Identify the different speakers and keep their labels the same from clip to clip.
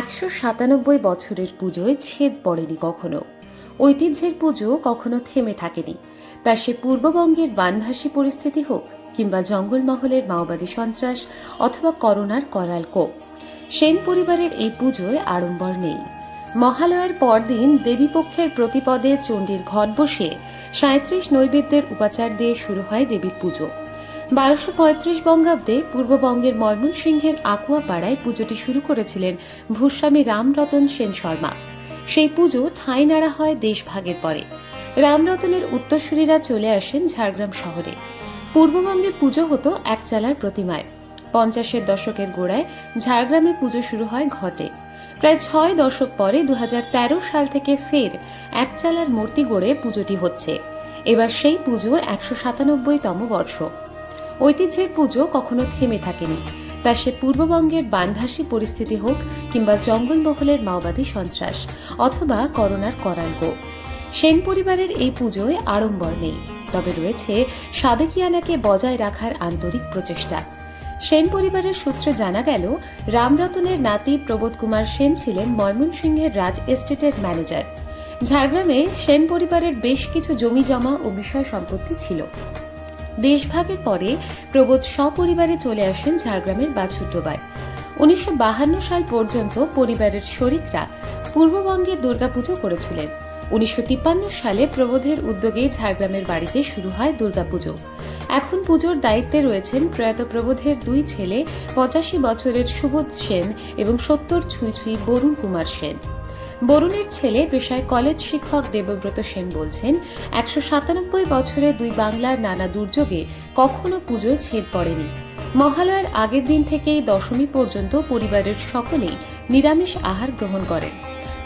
Speaker 1: একশো সাতানব্বই বছরের পুজোয় ছেদ পড়েনি কখনো। ঐতিহ্যের পুজো কখনো থেমে থাকেনি। তা সে পূর্ববঙ্গের বানভাসী পরিস্থিতি হোক কিংবা জঙ্গলমহলের মাওবাদী সন্ত্রাস অথবা করোনার করাল কোপ, সেন পরিবারের এই পুজোয় আড়ম্বর নেই। মহালয়ার পরদিন দেবীপক্ষের প্রতিপদে চণ্ডীর ঘট বসে সাঁত্রিশ নৈবেদ্যের উপাচার দিয়ে শুরু হয় দেবীর পুজো। বারোশো পঁয়ত্রিশ বঙ্গাব্দে পূর্ববঙ্গের ময়মনসিংহের আকুয়াপাড়ায় পুজোটি শুরু করেছিলেন ভূস্বামী রামরতন সেন শর্মা। সেই পুজো ঠাঁই নাড়া হয় দেশভাগের পরে। রামরতনের উত্তরসূরিরা চলে আসেন ঝাড়গ্রাম শহরে। পূর্ববঙ্গে পুজো হতো একচালার প্রতিমায়। পঞ্চাশের দশকের গোড়ায় ঝাড়গ্রামে পুজো শুরু হয় ঘটে। প্রায় ছয় দশক পরে দু হাজার তেরো সাল থেকে ফের একচালার মূর্তি গড়ে পুজোটি হচ্ছে। এবার সেই পুজোর একশো সাতানব্বইতম বর্ষ। ঐতিহ্যের পুজো কখনো থেমে থাকেনি। তা সে পূর্ববঙ্গের বানভাসী পরিস্থিতি হোক কিংবা জঙ্গলমহলের মাওবাদী সন্ত্রাস অথবা করোনার করাল্প সেন পরিবারের এই পুজোয় আড়ম্বর নেই। তবে রয়েছে সাবেকিয়ানাকে বজায় রাখার আন্তরিক প্রচেষ্টা। সেন পরিবারের সূত্রে জানা গেল, রামরতনের নাতি প্রবোধ কুমার সেন ছিলেন ময়মনসিংহের রাজ এস্টেটের ম্যানেজার। ঝাড়গ্রামে সেন পরিবারের বেশ কিছু জমি জমা ও বিষয় সম্পত্তি ছিল। দেশভাগের পরে প্রবোধ সপরিবারে চলে আসেন ঝাড়গ্রামের বাছুট্টোবায় উনিশশো সাল পর্যন্ত পরিবারের শরিকরা পূর্ববঙ্গে দুর্গাপুজো করেছিলেন। উনিশশো তিপ্পান্ন সালে প্রবোধের উদ্যোগে ঝাড়গ্রামের বাড়িতে শুরু হয় দুর্গাপুজো। এখন পুজোর দায়িত্বে রয়েছেন প্রয়াত প্রবোধের দুই ছেলে পঁচাশি বছরের সুবোধ সেন এবং সত্তর ছুঁই ছুঁই বরুণ কুমার সেন। বরুণের ছেলে পেশায় কলেজ শিক্ষক দেবব্রত সেন বলছেন, একশো সাতানব্বই বছরে দুই বাংলার নানা দুর্যোগে কখনো পুজোয় ছেদ পড়েনি। মহালয়ার আগের দিন থেকেই দশমী পর্যন্ত পরিবারের সকলেই নিরামিষ আহার গ্রহণ করেন।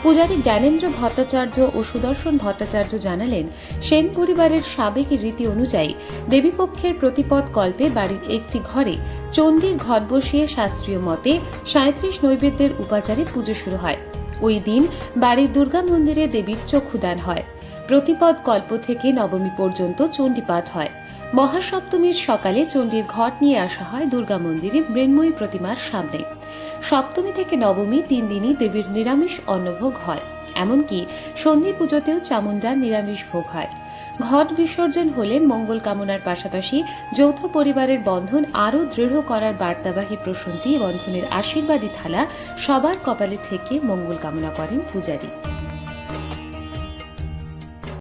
Speaker 1: পূজারী জ্ঞানেন্দ্র ভট্টাচার্য ও সুদর্শন ভট্টাচার্য জানালেন, সেন পরিবারের সাবেক রীতি অনুযায়ী দেবীপক্ষের প্রতিপদ কল্পে বাড়ির একটি ঘরে চণ্ডীর ঘট বসিয়ে শাস্ত্রীয় মতে সাঁত্রিশ নৈবেদ্যের উপাচারে পুজো শুরু হয়। ওই দিন বাড়ির দুর্গা মন্দিরে দেবীর চক্ষুদান হয়। প্রতিপদ কল্প থেকে নবমী পর্যন্ত চণ্ডীপাঠ হয়। মহাসপ্তমীর সকালে চণ্ডীর ঘট নিয়ে আসা হয় দুর্গা মন্দিরে মৃন্ময়ী প্রতিমার সামনে। সপ্তমী থেকে নবমী তিন দিনই দেবীর নিরামিষ অন্নভোগ হয়। এমনকি সন্ধি পুজোতেও চামুন্ডার নিরামিষ ভোগ হয়। ঘট বিসর্জন হলে মঙ্গল কামনার পাশাপাশি যৌথ পরিবারের বন্ধন আরও দৃঢ় করার বার্তাবাহী প্রশান্তি বন্ধনের আশীর্বাদী থালা সবার কপালে থেকে মঙ্গল কামনা করেন পূজারী।